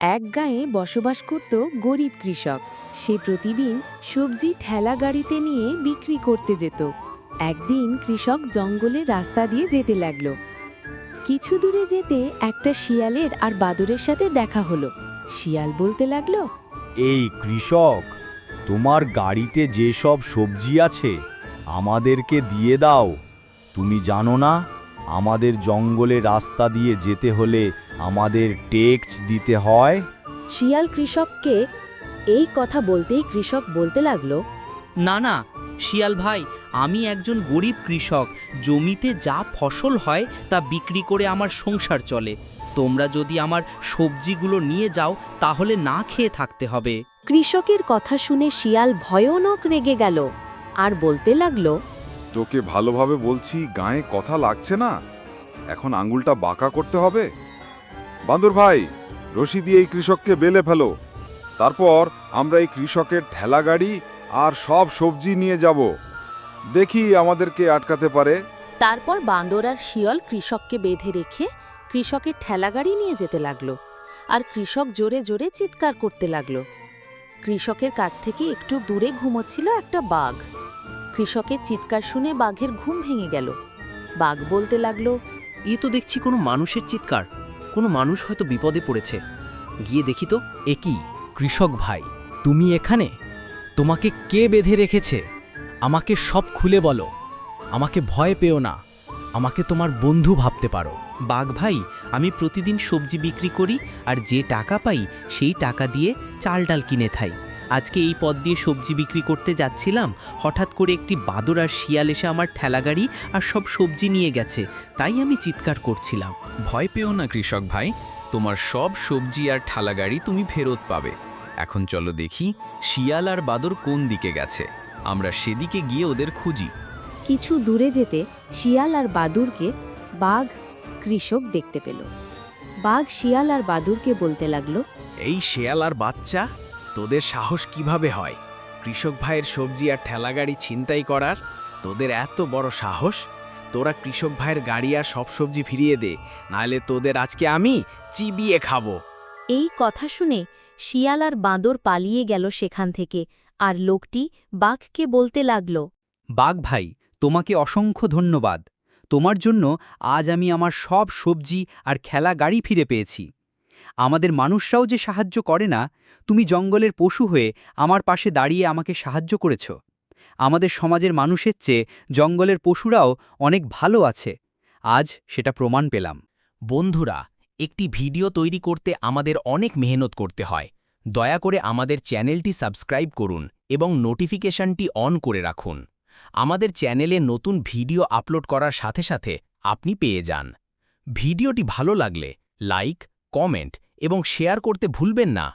এক গাঁয়ে বসবাস করত গরিব কৃষক। সে প্রতিদিন সবজি ঠেলা গাড়িতে নিয়ে বিক্রি করতে যেত। একদিন কৃষক জঙ্গলে রাস্তা দিয়ে যেতে লাগল। কিছু দূরে যেতে একটা শিয়ালের আর বাদুরের সাথে দেখা হলো। শিয়াল বলতে লাগল, এই কৃষক, তোমার গাড়িতে যেসব সবজি আছে, আমাদেরকে দিয়ে দাও। তুমি জানো না, আমাদের জঙ্গলে রাস্তা দিয়ে যেতে হলে আমাদের ট্যাক্স দিতে হয়। শিয়াল কৃষককে এই কথা বলতেই কৃষক বলতে লাগল না না শিয়াল ভাই আমি একজন গরিব কৃষক জমিতে যা ফসল হয় তা বিক্রি করে আমার সংসার চলে। তোমরা যদি আমার সবজিগুলো নিয়ে যাও তাহলে না খেয়ে থাকতে হবে। কৃষকের কথা শুনে শিয়াল ভয়ানক রেগে গেল আর বলতে লাগল তোকে ভালোভাবে বলছি গায়ে কথা লাগছে না? এখন আঙ্গুলটা বাঁকা করতে হবে? বান্দর ভাই রশি দিয়ে এই কৃষককে বেলে ফেলো। তারপর আমরা এই কৃষকের ঠেলা গাড়ি আর সব সবজি নিয়ে যাব। দেখি আমাদেরকে আটকাতে পারে। তারপর বান্দর আর শিয়াল কৃষককে বেঁধে রেখে কৃষকের ঠেলাগাড়ি নিয়ে যেতে লাগল আর কৃষক জোরে জোরে চিৎকার করতে লাগল। কৃষকের কাছ থেকে একটু দূরে ঘুমোচ্ছিল একটা বাঘ। কৃষকের চিৎকার শুনে বাঘের ঘুম ভেঙে গেল। বাঘ বলতে লাগল ই তো দেখছি কোনো মানুষের চিৎকার। কোনো মানুষ হয়তো বিপদে পড়েছে। গিয়ে দেখি তো, এ কি? কৃষক ভাই, তুমি এখানে? তোমাকে কে বেঁধে রেখেছে? আমাকে সব খুলে বলো। আমাকে ভয় পেও না। আমাকে তোমার বন্ধু ভাবতে পারো। বাঘ ভাই, আমি প্রতিদিন সবজি বিক্রি করি আর যে টাকা পাই সেই টাকা দিয়ে চাল ডাল কিনে থাই আজকে এই পথ দিয়ে সবজি বিক্রি করতে যাচ্ছিলাম হঠাৎ করে একটি বাদর আর শিয়াল এসে আমার ঠেলাগাড়ি আর সব সবজি নিয়ে গেছে তাই আমি চিৎকার করছিলাম। ভয় পেও না কৃষক ভাই তোমার সব সবজি আর ঠালাগাড়ি তুমি ফেরত পাবে। এখন চলো দেখি শিয়াল আর বাদর কোন দিকে গেছে আমরা সেদিকে গিয়ে ওদের খুঁজি। কিছু দূরে যেতে শিয়াল আর বাদুরকে বাঘ কৃষক দেখতে পেল। বাঘ শিয়াল আর বাদুরকে বলতে লাগল এই শিয়াল আর বাচ্চা তোদের সাহস কীভাবে হয়? কৃষক ভাইয়ের সবজি আর ঠেলাগাড়ি ছিনতাই করার? তোদের এত বড় সাহস? তোরা কৃষক ভাইয়ের গাড়ি আর সব সবজি ফিরিয়ে দে নাহলে তোদের আজকে আমি চিবিয়ে খাব। এই কথা শুনে শিয়াল আর বাঁদর পালিয়ে গেল সেখান থেকে আর লোকটি বাঘকে বলতে লাগল বাঘ ভাই তোমাকে অসংখ্য ধন্যবাদ। তোমার জন্য আজ আমি আমার সব সবজি আর খেলা গাড়ি ফিরে পেয়েছি। আমাদের মানুষরাও যে সাহায্য করে না, তুমি জঙ্গলের পশু হয়ে আমার পাশে দাঁড়িয়ে আমাকে সাহায্য করেছ। আমাদের সমাজের মানুষের চেয়ে জঙ্গলের পশুরাও অনেক ভালো আছে। আজ সেটা প্রমাণ পেলাম। বন্ধুরা, একটি ভিডিও তৈরি করতে আমাদের অনেক মেহনত করতে হয়। দয়া করে আমাদের চ্যানেলটি সাবস্ক্রাইব করুন এবং নোটিফিকেশনটি অন করে রাখুন। আমাদের চ্যানেলে নতুন ভিডিও আপলোড করার সাথে সাথে আপনি পেয়ে যান। ভিডিওটি ভালো লাগলে লাইক কমেন্ট এবং শেয়ার করতে ভুলবেন না।